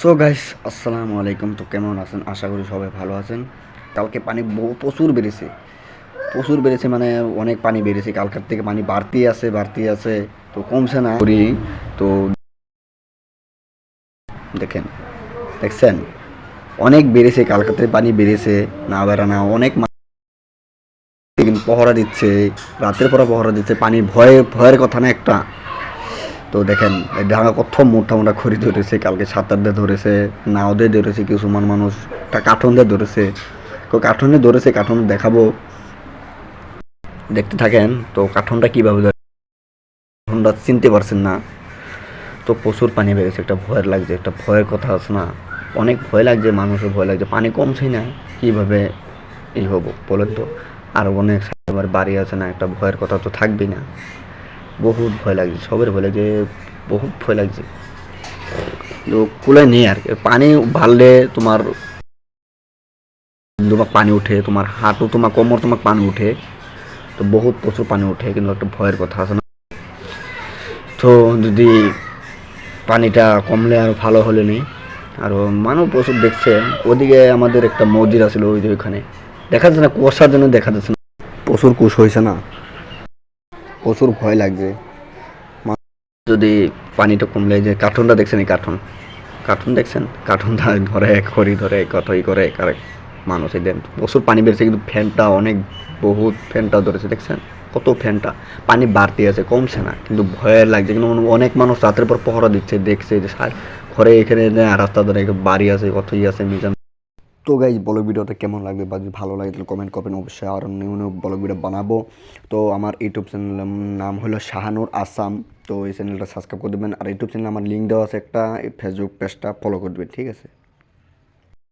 So guys আসসালামু আলাইকুম। তো কেমন আছেন? আশা করি সবাই ভালো আছেন। কালকে পানি প্রচুর বেড়েছে। প্রচুর বেড়েছে মানে অনেক পানি বেড়েছে। কালকার থেকে পানি বাড়তি আছে বাড়তি আছে। তো কমছে না করি। তো দেখেন, দেখছেন? অনেক বেড়েছে কালকাতে পানি বেড়েছে। না বেড়া না, অনেক পহরা দিচ্ছে, রাতের পর পহরা দিচ্ছে। পানির ভয়ে ভয়ের কথা না একটা। তো দেখেন ডাঙা কত মোটা মোটা খড়ি ধরেছে, কালকে সাঁতার দিয়ে ধরেছে, নাও দিয়ে ধরেছে কিছু মান মানুষ একটা কাঠন দিয়ে ধরেছে। কাঠনে ধরেছে কাঠন দেখাবো। দেখতে থাকেন, তো কাঠনটা কীভাবে ধরে চিনতে পারছেন না। তো প্রচুর পানি বেড়েছে, একটা ভয়ের লাগছে, একটা ভয়ের কথা আছে না। অনেক ভয় লাগছে, মানুষের ভয় লাগছে, পানি কমছেই না। কীভাবে এই হব বলেন তো? আর অনেক বাড়ি আছে না, একটা ভয়ের কথা তো থাকবেই না। বহুত ভয় লাগছে, সবের ভয় লাগছে, বহুত ভয় লাগছে। তো নেই আর পানি বাড়লে তোমার তোমার পানি উঠে, তোমার হাঁটু, তোমার কোমর, তোমার পানি উঠে, তো বহুত প্রচুর পানি উঠে, কিন্তু একটা ভয়ের কথা আছে না? তো যদি পানিটা কমলে আর ভালো হলে নেই, আর মানব প্রচুর দেখছে, ওদিকে আমাদের একটা মসজিদ আছিল ওই ওইখানে। দেখা যাচ্ছে না, কুয়াশার জন্য দেখা যাচ্ছে না। প্রচুর কুশ হয়েছে না? প্রচুর ভয় লাগছে। যদি পানিটা কমলে যে কার্টুনটা দেখছেন এই কার্টুন? কার্টুন দেখছেন? কার্টুনটা ধরে খড়ি ধরে কতই করে কারেক্ট মানুষ এই দেন। প্রচুর পানি বেড়েছে, কিন্তু ফ্যানটা অনেক, বহুত ফ্যানটা ধরেছে, দেখছেন? কত ফ্যানটা। পানি বাড়তি আছে, কমছে না, কিন্তু ভয় লাগছে, কিন্তু অনেক মানুষ রাতের পর পহরা দিচ্ছে, দেখছে যে ঘরে এখানে রাস্তা ধরে বাড়ি আছে কতই আছে, মিজান তো গাইজ ব্লগ ভিডিওটা কেমন লাগবে বা যদি ভালো লাগে তাহলে কমেন্ট করবেন। অবশ্যই আর নিউ নিউ ব্লগ ভিডিও বানাবো। তো আমার ইউটিউব চ্যানেলের নাম হলো শাহানুর আসাম। তো এই চ্যানেলটা সাবস্ক্রাইব করে দেবেন। আর ইউটিউব চ্যানেলে আমার লিঙ্ক দেওয়া আছে একটা ফেসবুক পেজটা ফলো করে দেবেন, ঠিক আছে?